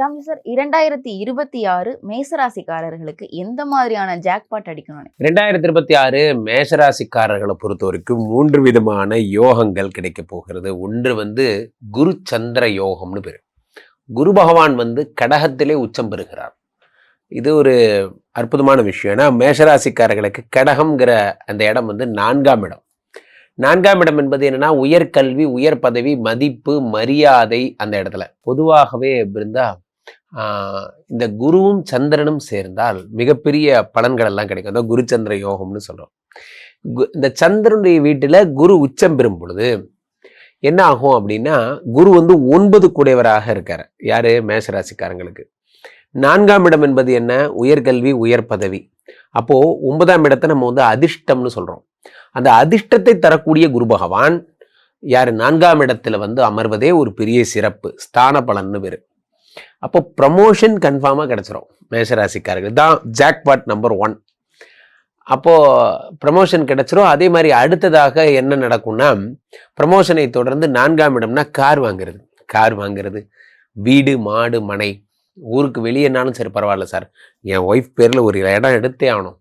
Ramji sir இரண்டாயிரத்தி இருபத்தி ஆறு மேசராசிக்காரர்களுக்கு எந்த மாதிரியான ஜாக்பாட் அடிக்கணும் ரெண்டாயிரத்தி இருபத்தி ஆறு மேஷராசிக்காரர்களை பொறுத்த வரைக்கும் மூன்று விதமான யோகங்கள் கிடைக்க போகிறது. ஒன்று வந்து குரு சந்திர யோகம்னு பேர். குரு பகவான் வந்து கடகத்திலே உச்சம் பெறுகிறார். இது ஒரு அற்புதமான விஷயம். ஏன்னா மேஷராசிக்காரர்களுக்கு கடகம்ங்கிற அந்த இடம் வந்து நான்காம் இடம். நான்காம் இடம் என்பது என்னன்னா உயர்கல்வி உயர் பதவி மதிப்பு மரியாதை அந்த இடத்துல. பொதுவாகவே இருந்தா இந்த குருவும் சந்திரனும் சேர்ந்தால் மிகப்பெரிய பலன்கள் எல்லாம் கிடைக்கும். அதான் குரு சந்திர யோகம்னு சொல்கிறோம் கு- இந்த சந்திரனுடைய வீட்டில் குரு உச்சம் பெறும் பொழுது என்ன ஆகும் அப்படின்னா குரு வந்து ஒன்பது குடையவராக இருக்கார். யார்? மேஷராசிக்காரங்களுக்கு. நான்காம் இடம் என்பது என்ன? உயர்கல்வி உயர் பதவி. அப்போது ஒன்பதாம் இடத்தை நம்ம வந்து அதிர்ஷ்டம்னு சொல்கிறோம் அந்த அதிர்ஷ்டத்தை தரக்கூடிய குரு பகவான் யார்? நான்காம் இடத்துல வந்து அமர்வதே ஒரு பெரிய சிறப்பு. ஸ்தான பலன்னு பேர். அப்போ ப்ரமோஷன் கன்ஃபார்மாக கிடச்சிரும். மேஷராசிக்காரர்கள். தான் ஜாக்பாட் நம்பர் ஒன் அப்போது ப்ரமோஷன் கிடச்சிரும். அதே மாதிரி அடுத்ததாக என்ன நடக்கும்னா ப்ரமோஷனை தொடர்ந்து நான்காம் இடம்னா கார் வாங்குறது. கார் வாங்குறது. வீடு மாடு மனை. ஊருக்கு வெளியேனாலும் சரி பரவாயில்ல சார் என் ஒய்ஃப் பேரில் ஒரு இடம் எடுத்தே ஆகணும்.